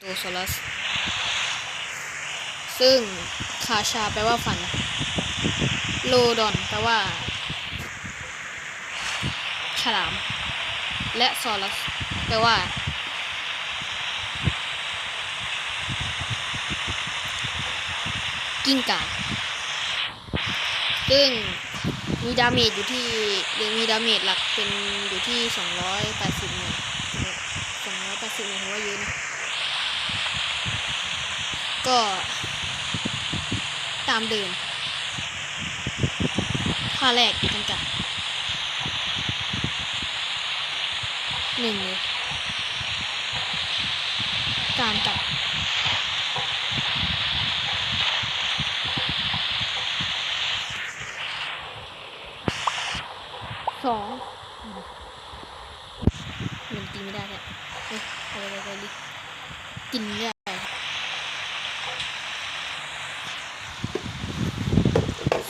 โตโซลัส ซึ่งคาชาแปลว่าฟัน โลดอนแปลว่า ฉลาม และซอลัส แปลว่า กิ้งก่าซึ่งมีดาเมจอยู่ที่หรือมีดาเมจหลักเป็นอยู่ที่ 280หน่วย280หน่วยถือว่าเยอะนะ ก็ ตามเดิมท่าแรกกันจัดหนึ่งเลยการจับสองมันกินไม่ได้แหละเอ้ยอะไรอะไรดิกินไม่ได้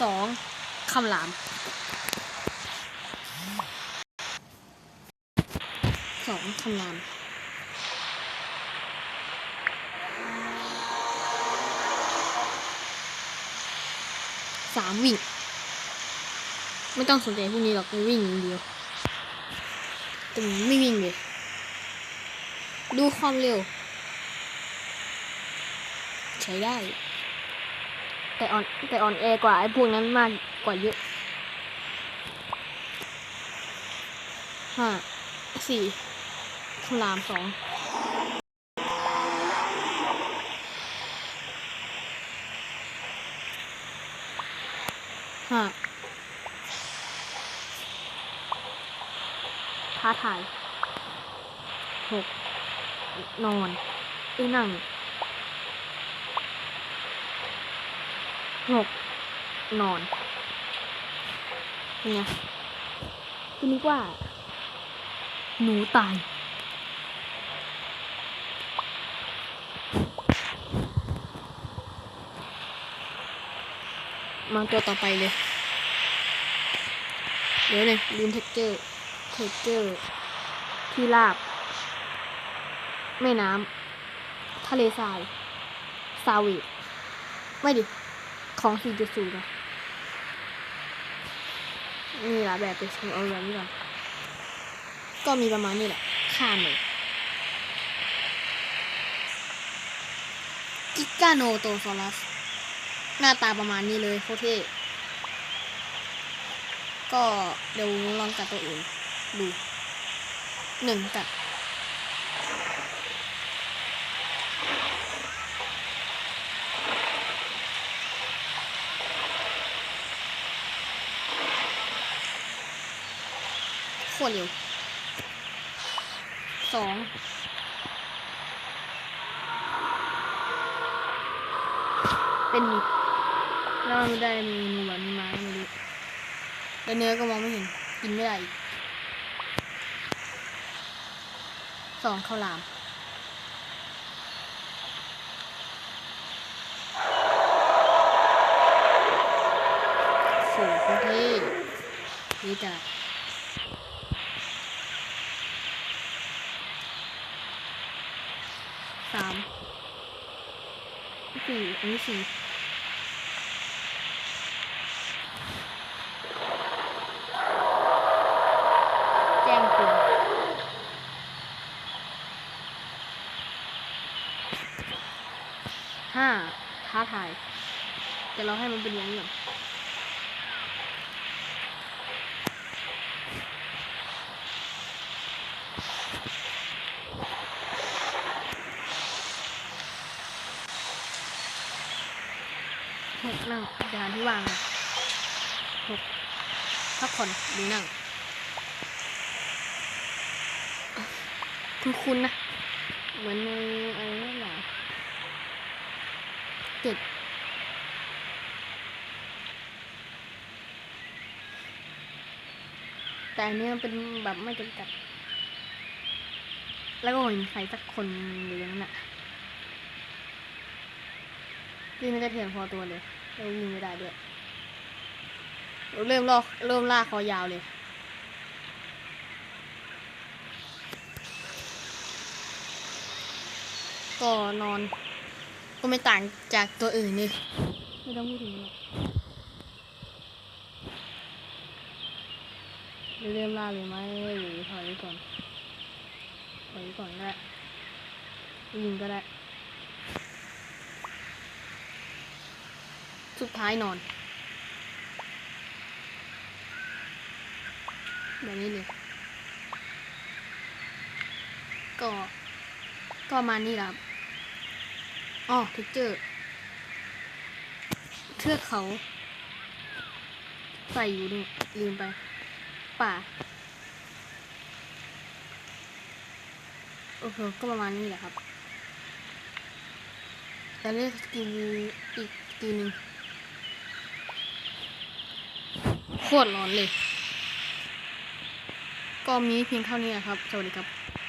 สองคำหลามสองคำรามสามวิ่ง ไม่ต้องสนใจพวกนี้หรอกวิ่งอย่างเดียวแต่ไม่วิ่งเลย ดูความเร็ว ใช้ได้ แต่อ่อนแต่อ่อนแอกว่าไอ้พวกนั้นมากกว่าเยอะห้าสี่คำรามสองห้าท้าทายหกนอนไอ้นั่ง หกนอนเป็นไงคุณนึกว่า หนูตาย มาตัวต่อไปเลย เดี๋ยวเนี่ยลืมเท็กเจอร์เท็กเจอร์ ที่ราบ แม่น้ำทะเลทราย ซาวีไม่ดิ ของสี่จุดศูนะนี่ละแบบไปชิมเอาแบบนี้ก่อนก็มีประมาณนี้แหละข้ามเลยกิกาโนโตซอรัส หน้าตาประมาณนี้เลยโคเท่ก็เดี๋ยวลองจัดตัวอื่นดูหนึ่งจัด คตรเร็วสองเป็นมิดแล้วมันได้เมนูหวานไม้ไม่รู้แล้วเนื้อก็มองไม่เห็น กินไม่ได้อีกสองข้าวหลามโหโคตรเท่นี่จ้ะ สามสี่อันนี้สี่แจ้งเตือนห้าท้าทาย แต่เราให้มันเป็นอย่างนี้ก่อน หกนั่งจานที่วางหกพักผ่อนดูนั่ง คุณคุณนะ เหมือนในอะไรนั่นแหละเจ็ดแต่อันนี้มันเป็นแบบไม่จำกัด แล้วก็ไม่มีใครสักคนอยู่อย่างนั้นน่ะ วิ่งไม่ได้เถียงพอตัวเลยเราวิ่งไม่ได้ด้วยเราเริ่มลอกเริ่มลากคอยาวเลยก็นอน ก็ไม่ต่างจากตัวอื่นนี่ไม่ต้องพูดถึงหรอกเริ่มล่าเลยไหมหรือถอยก่อนถอยก่อนก็ได้ยิงก็ได้ สุดท้ายนอน แบบนี้เลย ก็ ก็ประมาณนี้แหละครับอ๋อเทคเจอร์เทือกเขา ใส่อยู่นี่ลืมไป ป่า โอเค ก็ประมาณนี้แหละครับ แต่เลือกสกิลอีกสกิลหนึ่ง โคตรร้อนเลย ก็มีเพียงเท่านี้นะครับ สวัสดีครับ